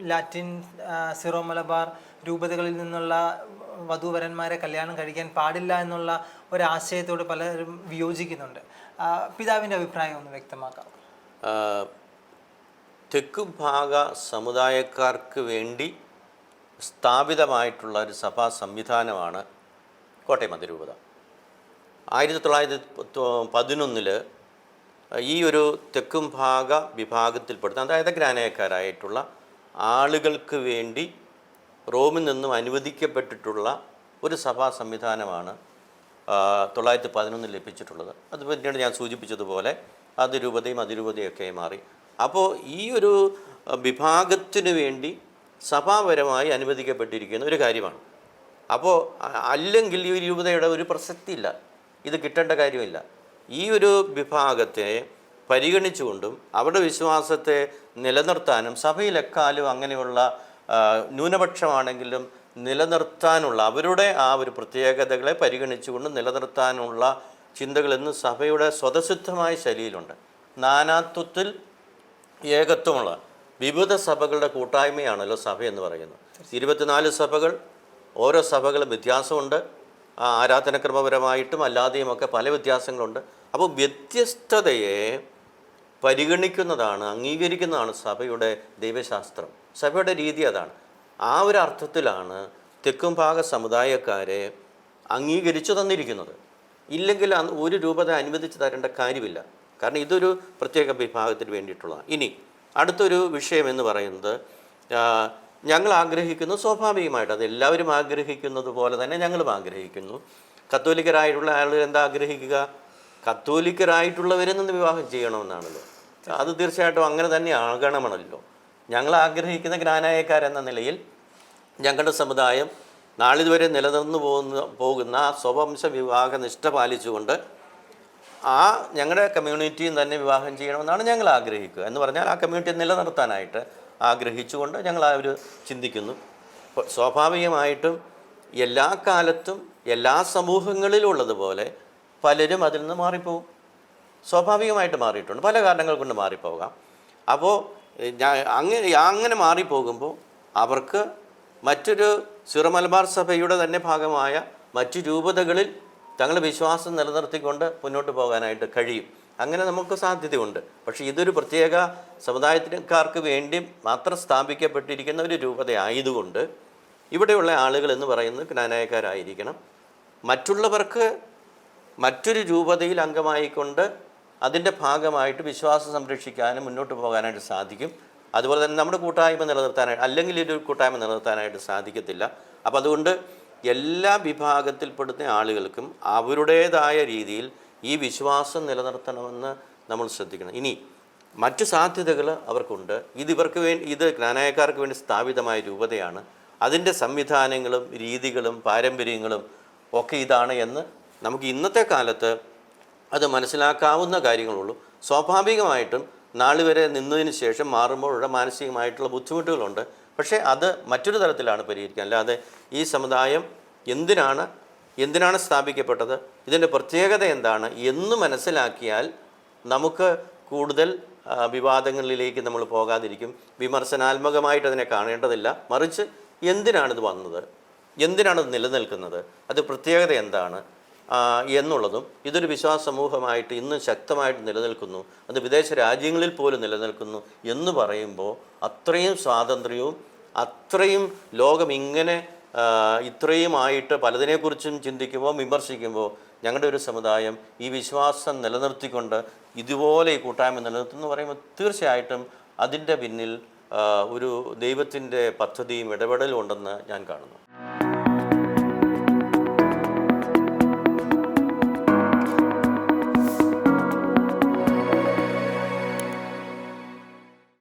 Speaker 2: ലാറ്റിൻ സിറോ മലബാർ രൂപതകളിൽ നിന്നുള്ള വധുവരന്മാരെ കല്യാണം കഴിക്കാൻ പാടില്ല എന്നുള്ള ഒരാശയത്തോട് പലരും വിയോജിക്കുന്നുണ്ട്. പിതാവിന്റെ അഭിപ്രായം ഒന്ന് വ്യക്തമാക്കാം.
Speaker 1: തെക്ക് ഭാഗ സമുദായക്കാർക്ക് വേണ്ടി സ്ഥാപിതമായിട്ടുള്ള ഒരു സഭാ സംവിധാനമാണ് കോട്ടയം അതിരൂപത ആയിരത്തി തൊള്ളായിരത്തി പതിനൊന്നിൽ ഈ ഒരു തെക്കും ഭാഗ വിഭാഗത്തിൽപ്പെടുന്ന അതായത് ഗ്രാനയക്കാരായിട്ടുള്ള ആളുകൾക്ക് വേണ്ടി റോമിൽ നിന്നും അനുവദിക്കപ്പെട്ടിട്ടുള്ള ഒരു സഭാ സംവിധാനമാണ് തൊള്ളായിരത്തി പതിനൊന്നിൽ ലഭിച്ചിട്ടുള്ളത്. അത് പിന്നീട് ഞാൻ സൂചിപ്പിച്ചതുപോലെ അതിരൂപതയും അതിരൂപതയൊക്കെ മാറി. അപ്പോൾ ഈ ഒരു വിഭാഗത്തിനു വേണ്ടി സഭാപരമായി അനുവദിക്കപ്പെട്ടിരിക്കുന്ന ഒരു കാര്യമാണ്. അപ്പോൾ അല്ലെങ്കിൽ ഈ രൂപതയുടെ ഒരു പ്രസക്തിയില്ല. ഇത് കിട്ടേണ്ട കാര്യമില്ല. ഈ ഒരു വിഭാഗത്തെ പരിഗണിച്ചുകൊണ്ടും അവരുടെ വിശ്വാസത്തെ നിലനിർത്താനും സഭയിൽ എക്കാലം അങ്ങനെയുള്ള ന്യൂനപക്ഷമാണെങ്കിലും നിലനിർത്താനുള്ള അവരുടെ ആ ഒരു പ്രത്യേകതകളെ പരിഗണിച്ചുകൊണ്ട് നിലനിർത്താനുള്ള ചിന്തകൾ ഇന്ന് സഭയുടെ സ്വതസിദ്ധമായ ശൈലിയിലുണ്ട്. നാനാത്വത്തിൽ ഏകത്വമുള്ള വിവിധ സഭകളുടെ കൂട്ടായ്മയാണല്ലോ സഭ എന്ന് പറയുന്നത്. ഇരുപത്തിനാല് സഭകൾ ഓരോ സഭകളും വ്യത്യാസമുണ്ട്. ആരാധനക്രമപരമായിട്ടും അല്ലാതെയുമൊക്കെ പല വ്യത്യാസങ്ങളുണ്ട്. അപ്പോൾ വ്യത്യസ്തതയെ പരിഗണിക്കുന്നതാണ് അംഗീകരിക്കുന്നതാണ് സഭയുടെ ദൈവശാസ്ത്രം. സഭയുടെ രീതി അതാണ്. ആ ഒരു അർത്ഥത്തിലാണ് തെക്കും ഭാഗ സമുദായക്കാരെ അംഗീകരിച്ചു തന്നിരിക്കുന്നത്. ഇല്ലെങ്കിൽ ഒരു രൂപത അനുവദിച്ച് തരേണ്ട കാര്യമില്ല. കാരണം ഇതൊരു പ്രത്യേക വിഭാഗത്തിന് വേണ്ടിയിട്ടുള്ളതാണ്. ഇനി അടുത്തൊരു വിഷയം എന്ന് പറയുന്നത് ഞങ്ങൾ ആഗ്രഹിക്കുന്നു സ്വാഭാവികമായിട്ട്. അത് എല്ലാവരും ആഗ്രഹിക്കുന്നത് പോലെ തന്നെ ഞങ്ങളും ആഗ്രഹിക്കുന്നു. കത്തോലിക്കരായിട്ടുള്ള ആളുകൾ എന്താ ആഗ്രഹിക്കുക? കത്തോലിക്കരായിട്ടുള്ളവരിൽ നിന്ന് വിവാഹം ചെയ്യണമെന്നാണല്ലോ. അത് തീർച്ചയായിട്ടും അങ്ങനെ തന്നെ ആകണമെന്നല്ലോ ഞങ്ങൾ ആഗ്രഹിക്കുന്ന ഗ്രാനായക്കാരെന്ന നിലയിൽ ഞങ്ങളുടെ സമുദായം നാളിതുവരെ നിലനിർന്നു പോകുന്ന പോകുന്ന ആ സ്വവംശ വിവാഹ നിഷ്ഠ പാലിച്ചുകൊണ്ട് ആ ഞങ്ങളുടെ കമ്മ്യൂണിറ്റിയും തന്നെ വിവാഹം ചെയ്യണമെന്നാണ് ഞങ്ങൾ ആഗ്രഹിക്കുക. എന്ന് പറഞ്ഞാൽ ആ കമ്മ്യൂണിറ്റി നിലനിർത്താനായിട്ട് ആഗ്രഹിച്ചുകൊണ്ട് ഞങ്ങൾ ആ ഒരു ചിന്തിക്കുന്നു. സ്വാഭാവികമായിട്ടും എല്ലാ കാലത്തും എല്ലാ സമൂഹങ്ങളിലും ഉള്ളതുപോലെ പലരും അതിൽ നിന്ന് മാറിപ്പോകും സ്വാഭാവികമായിട്ട് മാറിയിട്ടുണ്ട്. പല കാരണങ്ങൾ കൊണ്ട് മാറിപ്പോകാം. അപ്പോൾ ഞാൻ അങ്ങനെ അങ്ങനെ മാറിപ്പോകുമ്പോൾ അവർക്ക് മറ്റൊരു സിറ മലബാർ സഭയുടെ തന്നെ ഭാഗമായ മറ്റു രൂപതകളിൽ തങ്ങളുടെ വിശ്വാസം നിലനിർത്തിക്കൊണ്ട് മുന്നോട്ട് പോകാനായിട്ട് കഴിയും. അങ്ങനെ നമുക്ക് സാധ്യതയുണ്ട്. പക്ഷേ ഇതൊരു പ്രത്യേക സമുദായത്തിനക്കാർക്ക് വേണ്ടി മാത്രം സ്ഥാപിക്കപ്പെട്ടിരിക്കുന്ന ഒരു രൂപത ആയതുകൊണ്ട് ഇവിടെയുള്ള ആളുകൾ എന്ന് പറയുന്നത് ജ്ഞാനായക്കാരായിരിക്കണം മറ്റുള്ളവർക്ക് മറ്റൊരു രൂപതയിൽ അംഗമായിക്കൊണ്ട് അതിന്റെ ഭാഗമായിട്ട് വിശ്വാസം സംരക്ഷിക്കാനും മുന്നോട്ട് പോകാനായിട്ട് സാധിക്കും. അതുപോലെ തന്നെ നമ്മുടെ കൂട്ടായ്മ നിലനിർത്താനായിട്ട് അല്ലെങ്കിൽ ഒരു കൂട്ടായ്മ നിലനിർത്താനായിട്ട് സാധിക്കത്തില്ല. അപ്പോൾ അതുകൊണ്ട് എല്ലാ വിഭാഗത്തിൽപ്പെടുന്ന ആളുകൾക്കും അവരുടേതായ രീതിയിൽ ഈ വിശ്വാസം നിലനിർത്തണമെന്ന് നമ്മൾ ശ്രദ്ധിക്കണം. ഇനി മറ്റു സാധ്യതകൾ അവർക്കുണ്ട്. ഇത് ഇവർക്ക് വേണ്ടി ഇത് ജ്ഞാനായക്കാർക്ക് വേണ്ടി സ്ഥാപിതമായ രൂപതയാണ്. അതിന്റെ സംവിധാനങ്ങളും രീതികളും പാരമ്പര്യങ്ങളും ഒക്കെ ഇതാണ് എന്ന് നമുക്ക് ഇന്നത്തെ കാലത്ത് അത് മനസ്സിലാക്കാവുന്ന കാര്യങ്ങളുള്ളൂ. സ്വാഭാവികമായിട്ടും നാളെ വരെ നിന്നതിന് ശേഷം മാറുമ്പോഴുള്ള മാനസികമായിട്ടുള്ള ബുദ്ധിമുട്ടുകളുണ്ട്. പക്ഷേ അത് മറ്റൊരു തരത്തിലാണ് പരിഹരിക്കുക. അല്ലാതെ ഈ സമുദായം എന്തിനാണ് എന്തിനാണ് സ്ഥാപിക്കപ്പെട്ടത് ഇതിന്റെ പ്രത്യേകത എന്താണ് എന്ന് മനസ്സിലാക്കിയാൽ നമുക്ക് കൂടുതൽ വിവാദങ്ങളിലേക്ക് നമ്മൾ പോകാതിരിക്കും. വിമർശനാത്മകമായിട്ട് അതിനെ കാണേണ്ടതില്ല. മറിച്ച് എന്തിനാണിത് വന്നത്? എന്തിനാണത് നിലനിൽക്കുന്നത്? അത് പ്രത്യേകത എന്താണ്? എന്നുള്ളതും ഇതൊരു വിശ്വാസ സമൂഹമായിട്ട് ഇന്നും ശക്തമായിട്ട് നിലനിൽക്കുന്നു. അത് വിദേശ രാജ്യങ്ങളിൽ പോലും നിലനിൽക്കുന്നു എന്ന് പറയുമ്പോൾ അത്രയും സ്വാതന്ത്ര്യവും അത്രയും ലോകം ഇങ്ങനെ ഇത്രയുമായിട്ട് പലതിനെക്കുറിച്ചും ചിന്തിക്കുമ്പോൾ വിമർശിക്കുമ്പോൾ ഞങ്ങളുടെ ഒരു സമുദായം ഈ വിശ്വാസം നിലനിർത്തിക്കൊണ്ട് ഇതുപോലെ ഈ കൂട്ടായ്മ നിലനിർത്തുന്നു പറയുമ്പോൾ തീർച്ചയായിട്ടും അതിന്റെ പിന്നിൽ ഒരു ദൈവത്തിന്റെ പദ്ധതിയും ഇടപെടലും ഉണ്ടെന്ന് ഞാൻ കാണുന്നു.